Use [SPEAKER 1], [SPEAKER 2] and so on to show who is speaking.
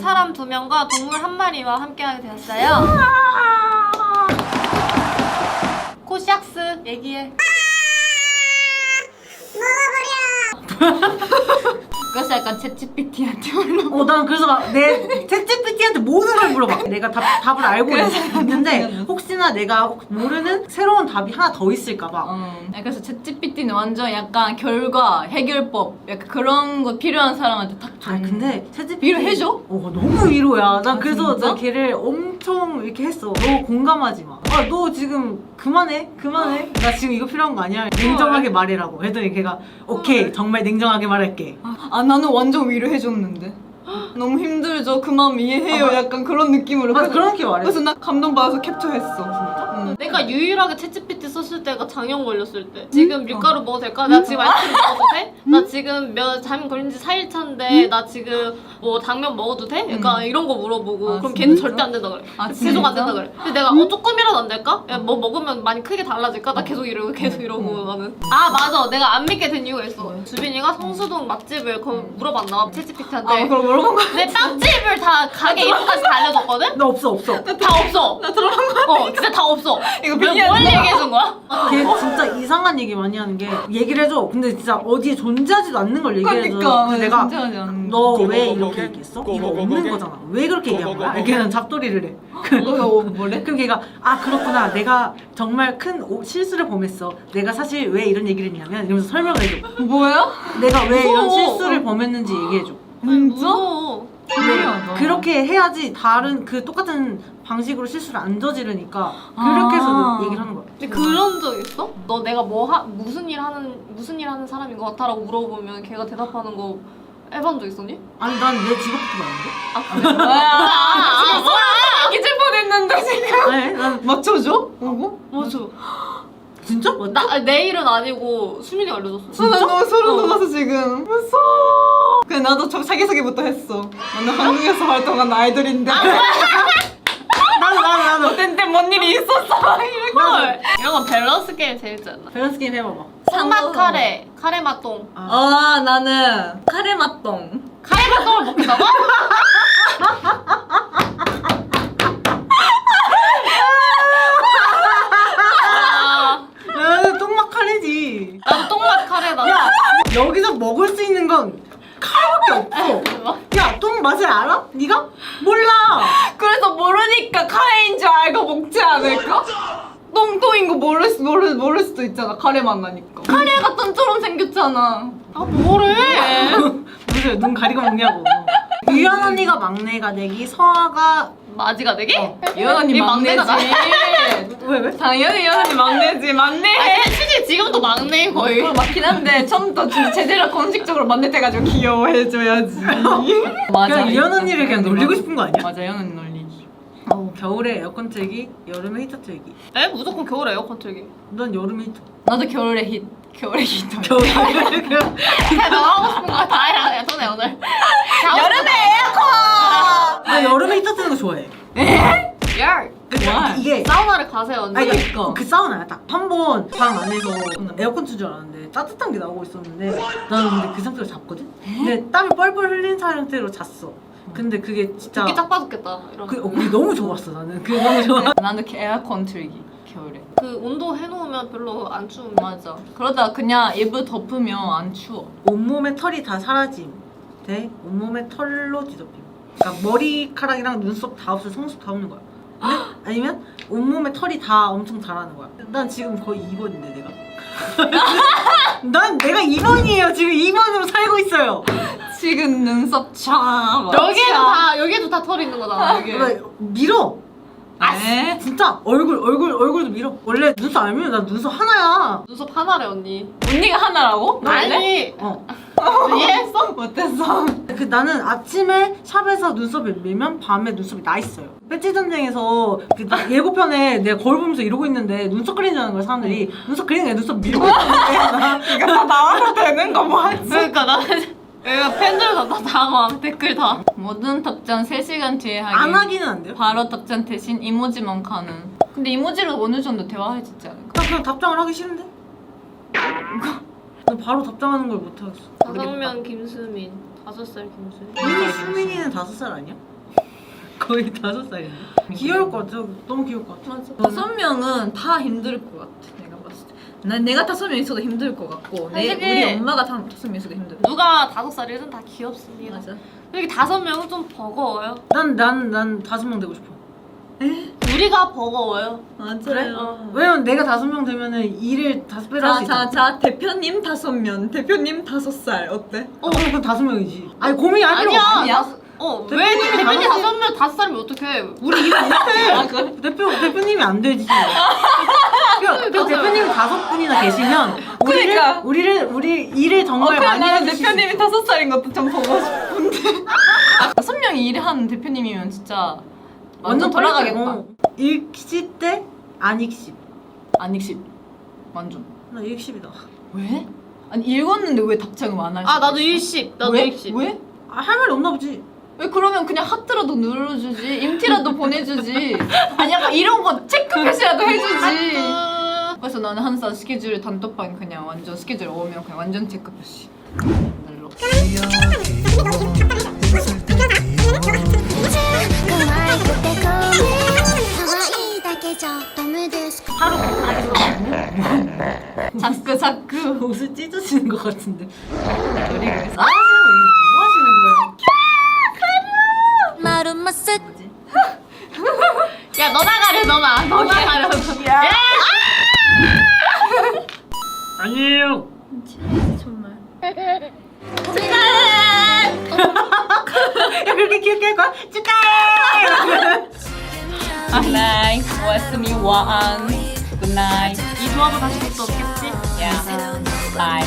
[SPEAKER 1] 사람 두 명과 동물 한 마리와 함께하게 되었어요. 코시악스 얘기해.
[SPEAKER 2] 그것이 약간 챗GPT한테 물어.
[SPEAKER 3] 어, 난 그래서 막 내 챗GPT한테 모든 걸 물어봐. 내가 답, 답을 알고 있는데 혹시나 내가 혹- 모르는 새로운 답이 하나 더 있을까봐.
[SPEAKER 2] 어. 그래서 챗GPT는 완전 약간 결과, 해결법, 약간 그런 거 필요한 사람한테 딱
[SPEAKER 3] 아 근데 챗GPT
[SPEAKER 2] 위로해줘?
[SPEAKER 3] 어 너무 위로야. 난
[SPEAKER 2] 아,
[SPEAKER 3] 그래서
[SPEAKER 2] 진짜?
[SPEAKER 3] 나 걔를 엄청 이렇게 했어. 너 공감하지 마. 아 너 지금 그만해, 그만해. 나 지금 이거 필요한 거 아니야. 냉정하게 말해라고. 했더니 걔가 오케이 정말 냉정하게 말할게.
[SPEAKER 2] 아 나는 완전 위로해줬는데 너무 힘들죠 그 마음 이해해요
[SPEAKER 3] 아,
[SPEAKER 2] 약간 그런 느낌으로
[SPEAKER 3] 맞아
[SPEAKER 2] 그래서-
[SPEAKER 3] 그렇게 말해.
[SPEAKER 2] 그래서 나 감동받아서 캡처했어 응.
[SPEAKER 1] 내가 유일하게 챗GPT 썼을 때가 장염 걸렸을 때. 지금 밀가루 먹어도 될까? 나 지금 아이스크림 먹어도 돼? 나 지금 몇잠 걸린 지 4일 차인데 나 지금 뭐 당면 먹어도 돼? 약간 이런 거 물어보고
[SPEAKER 2] 아,
[SPEAKER 1] 그럼 걔는
[SPEAKER 2] 진짜?
[SPEAKER 1] 절대 안 된다 그래.
[SPEAKER 2] 아,
[SPEAKER 1] 계속 안
[SPEAKER 2] 진짜?
[SPEAKER 1] 된다 그래. 근데 내가 어 조금이라도 안 될까? 야, 뭐 먹으면 많이 크게 달라질까? 나 계속 이러고 계속 이러고 나는. 아 맞아. 내가 안 믿게 된 이유가 있어. 주빈이가 성수동 맛집을 거 물어봤나 봐. 챗GPT한테.
[SPEAKER 2] 아 그럼 물어본 거야?
[SPEAKER 1] 내 빵집을 다 가게 이름까지 다 알려줬거든?
[SPEAKER 3] 나 없어 없어.
[SPEAKER 1] 다 없어. 나 들어간 거 어, 진짜 다 없어.
[SPEAKER 2] 이거.
[SPEAKER 1] 뭘 얘기해준 거야?
[SPEAKER 3] 걔 진짜 이상한 얘기 많이 하는 게 얘기를 해줘. 근데 진짜 어디에 존재하지도 않는 걸 얘기를 해줘.
[SPEAKER 2] 그러니까
[SPEAKER 3] 그래서 내가
[SPEAKER 2] 존재하지 않는
[SPEAKER 3] 너왜
[SPEAKER 4] 고고고고
[SPEAKER 3] 이렇게 얘기했어? 이거 없는 거잖아. 왜 그렇게 얘기한 거야? 이렇게 잡돌이를 해.
[SPEAKER 2] 너 어, 뭐래?
[SPEAKER 3] 그럼 걔가 아 그렇구나 내가 정말 큰 오- 실수를 범했어 내가 사실 왜 이런 얘기를 했냐면 이러면서 설명을 해줘
[SPEAKER 2] 뭐야?
[SPEAKER 3] 내가 왜 이런
[SPEAKER 1] 무서워.
[SPEAKER 3] 실수를 범했는지 얘기해줘
[SPEAKER 1] 무서워.
[SPEAKER 3] 그렇게 해야지 다른 그 똑같은 방식으로 실수를 안 저지르니까 그렇게 해서
[SPEAKER 2] 아.
[SPEAKER 3] 얘기를 하는 거야
[SPEAKER 1] 근데 그런 적 있어? 너 내가 뭐 하, 무슨 일 하는 무슨 일 하는 사람인 것 같아라고 물어보면 걔가 대답하는 거 해본 적 있었니?
[SPEAKER 3] 아니 난 내 직업부터 말하는데
[SPEAKER 1] 아 그래?
[SPEAKER 2] 아,
[SPEAKER 1] 뭐야?
[SPEAKER 2] 기질 뻔했는데 지금
[SPEAKER 3] 아니 난
[SPEAKER 2] 맞춰줘? 오고?
[SPEAKER 1] 맞아.
[SPEAKER 3] 진짜? 뭐,
[SPEAKER 1] 나 아, 내일은 아니고 수민이가 알려줬어.
[SPEAKER 2] 나 너무 소름
[SPEAKER 1] 어.
[SPEAKER 2] 돋아서 지금 무서워 그래 나도 좀 자기소개부터 했어 나는 한국에서 활동한 아이돌인데
[SPEAKER 3] 나도 나도 나도
[SPEAKER 2] 땐땐 뭔 일이 있었어
[SPEAKER 1] 헐. 이런 건 밸런스 게임 않나?
[SPEAKER 3] 밸런스 게임 해봐봐
[SPEAKER 1] 상맛 카레, 카레 맛동.
[SPEAKER 2] 아 나는 카레 맛동
[SPEAKER 1] 카레 맛동을 먹겠다고? 아,
[SPEAKER 3] 나는 똥막 카레지
[SPEAKER 1] 나도 똥맛 카레다.
[SPEAKER 3] 야 여기서 먹을 수 있는 건 카레밖에 없어 야 똥 맛을 알아? 네가? 몰라
[SPEAKER 2] 그래서 모르니까 카레인 줄 알고 먹지 않을까? 똥똥인 거 모를, 수- 모를, 모를 수도 있잖아 카레 맛 나니까 카레가 똥처럼 생겼잖아
[SPEAKER 1] 아 뭐래?
[SPEAKER 3] 무슨 눈 가리고 먹냐고 유연 언니가 막내가 되기 서아가
[SPEAKER 1] 마지가 되기?
[SPEAKER 2] 이현 언니
[SPEAKER 1] 네 막내가
[SPEAKER 2] 막내지
[SPEAKER 3] 왜 왜?
[SPEAKER 2] 당연히 이현 언니 막내지 막내
[SPEAKER 1] 아니 솔직히 지금도 막내인 거의.
[SPEAKER 2] 어, 맞긴 한데 처음부터 진짜 제대로 공식적으로 만렙돼가지고 귀여워해줘야지.
[SPEAKER 3] 그냥 유연 언니를 그냥 놀리고 싶은 거 아니야?
[SPEAKER 2] 맞아 이현 언니 놀리기.
[SPEAKER 3] 어, 겨울에 에어컨 틀기 여름에 히터 틀기.
[SPEAKER 1] 에? 무조건 겨울에 에어컨 틀기.
[SPEAKER 3] 넌 여름에 히터.
[SPEAKER 2] 나도 겨울에 힛 겨울에 힛
[SPEAKER 3] 겨울에
[SPEAKER 1] 그냥 너 하고 싶은 거다 해라. 그냥 손에 오늘.
[SPEAKER 2] 여름에 에어컨
[SPEAKER 3] 나 여름에 히터 트는 거 좋아해
[SPEAKER 1] 야
[SPEAKER 3] 그러니까
[SPEAKER 2] Why?
[SPEAKER 1] 가세요 언니.
[SPEAKER 3] 아니
[SPEAKER 2] 그러니까.
[SPEAKER 3] 그, 그 사우나야 딱한번 방 안에서 에어컨 틀줄 알았는데 따뜻한 게 나오고 있었는데 나는 근데 그 상태로 잤거든? 근데 땀이 뻘뻘 흘린 상태로 잤어 근데 그게 진짜
[SPEAKER 1] 죽기 딱 빠졌겠다. 이런.
[SPEAKER 3] 그, 어, 그게 너무 좋았어 나는 그게 너무 좋아
[SPEAKER 2] 나도 에어컨 틀기 겨울에
[SPEAKER 1] 그 온도 해놓으면 별로 안 추운.
[SPEAKER 2] 맞아 그러다 그냥 이불 덮으면 안 추워
[SPEAKER 3] 온몸에 털이 다 사라짐 대 온몸에 털로 뒤덮임 그러니까 머리카락이랑 눈썹 다 없어 속눈썹 다 없는 거야 아니면 온몸에 털이 다 엄청 자라는 거야. 난 지금 거의 2번인데 내가. 난 내가 2번이에요. 지금 2번으로 살고 있어요.
[SPEAKER 2] 지금 눈썹 쫙
[SPEAKER 1] 여기에도 다 여기에도 다 털이 있는 거잖아. 여기.
[SPEAKER 3] 그러니까 밀어
[SPEAKER 2] 아
[SPEAKER 3] 진짜 얼굴 얼굴 얼굴도 밀어 원래 눈썹 알면 나 눈썹 하나야
[SPEAKER 1] 눈썹 하나래 언니.
[SPEAKER 2] 언니가 하나라고?
[SPEAKER 1] 아니
[SPEAKER 3] 어.
[SPEAKER 1] 이해했어?
[SPEAKER 2] 못했어
[SPEAKER 3] 그 나는 아침에 샵에서 눈썹을 밀면 밤에 눈썹이 나 있어요. 배지 전쟁에서 그 예고편에 내가 거울 보면서 이러고 있는데 눈썹 그리는 거야 사람들이 눈썹 그리는 게 눈썹 밀고 있는데 나
[SPEAKER 2] 이거 다 나와도 되는 거 뭐 하지?
[SPEAKER 1] 그러니까 나 내가 팬들도 다 당황 댓글 다.
[SPEAKER 2] 모든 답장 3시간 뒤에 하기
[SPEAKER 3] 안 하기는 안 돼요.
[SPEAKER 2] 바로 답장 대신 이모지만 가능 근데 이모지로 어느 정도 대화해주지 않을까?
[SPEAKER 3] 나 그냥 답장을 하기 싫은데. 나 바로 답장하는 걸 못 하겠어.
[SPEAKER 1] 자성면 김수민. 다섯 살 김수민.
[SPEAKER 3] 미니 수민이는 다섯 살 아니야? 거의 다섯 살인데. 귀여울 것 같아. 너무 귀여울 것 같아.
[SPEAKER 2] 맞아. 다섯 명은 다 힘들 것 같아. 난 내가 다섯 명 있어도 힘들 것 같고, 내
[SPEAKER 1] 솔직히-
[SPEAKER 2] 우리 엄마가 다 다섯 명 있어도 힘들어.
[SPEAKER 1] 누가 다섯 살이든 다 귀엽습니다.
[SPEAKER 2] 맞아.
[SPEAKER 1] 여기 다섯 명은 좀 버거워요.
[SPEAKER 3] 난난 난 다섯 명 되고 싶어.
[SPEAKER 1] 우리가 버거워요.
[SPEAKER 2] 맞아요.
[SPEAKER 3] 그래?
[SPEAKER 1] 어.
[SPEAKER 3] 왜냐면 내가 다섯 명 되면은 일을 다섯 배로 할수
[SPEAKER 2] 자, 자,
[SPEAKER 3] 있어.
[SPEAKER 2] 자, 대표님 다섯 명, 대표님 다섯 살 어때?
[SPEAKER 3] 어, 그럼 그건 다섯 명이지. 아니 고민이 할 필요가
[SPEAKER 1] 아니야.
[SPEAKER 3] 없어.
[SPEAKER 2] 아니야?
[SPEAKER 1] 다섯- 어, 왜
[SPEAKER 3] 대표님 다섯
[SPEAKER 1] 다섯 명 다섯 살이면 어떡해?
[SPEAKER 3] 우리 일 못해. 대표 대표님이 안 되지. 그, 그 대표님이 다섯 분이나 계시면 우리를
[SPEAKER 2] 그러니까.
[SPEAKER 3] 우리를 우리 일을
[SPEAKER 2] 어,
[SPEAKER 3] 정말
[SPEAKER 2] 그래
[SPEAKER 3] 많이
[SPEAKER 2] 나는
[SPEAKER 3] 해주실 수
[SPEAKER 2] 대표님이
[SPEAKER 3] 있어.
[SPEAKER 2] 다섯 살인 것도 좀 보고 싶은데. 아, 다섯 명이 일하는 대표님이면 진짜 완전 돌아가겠다.
[SPEAKER 3] 어. 일십 대 안 익십.
[SPEAKER 2] 안 익십. 완전.
[SPEAKER 3] 나 일십이다.
[SPEAKER 2] 왜? 아니 읽었는데 왜 답장을 안 하지?
[SPEAKER 1] 아 나도 일십. 나도
[SPEAKER 2] 왜?
[SPEAKER 1] 일십.
[SPEAKER 2] 왜?
[SPEAKER 3] 아, 할 말이 없나 보지.
[SPEAKER 2] 왜 그러면 그냥 하트라도 눌러주지 임티라도 보내주지 아니 약간 이런 거 체크
[SPEAKER 1] 하트.
[SPEAKER 2] 그래서 나는 항상 스케줄 단톡방 그냥 완전 스케줄 오면 그냥 완전 체크 표시 눌러 자크 자크
[SPEAKER 3] 옷을 찢어지는 것 같은데.
[SPEAKER 2] 그리고
[SPEAKER 3] 아, 이거 뭐 하시는 거예요?
[SPEAKER 1] 야 너 나 가려 너나. 너 나 가
[SPEAKER 3] 거야? 축하해.
[SPEAKER 2] 굿나잇 고맙습니다 굿나잇
[SPEAKER 1] 이 조합을 다시 볼수 없겠지?
[SPEAKER 2] 야 바이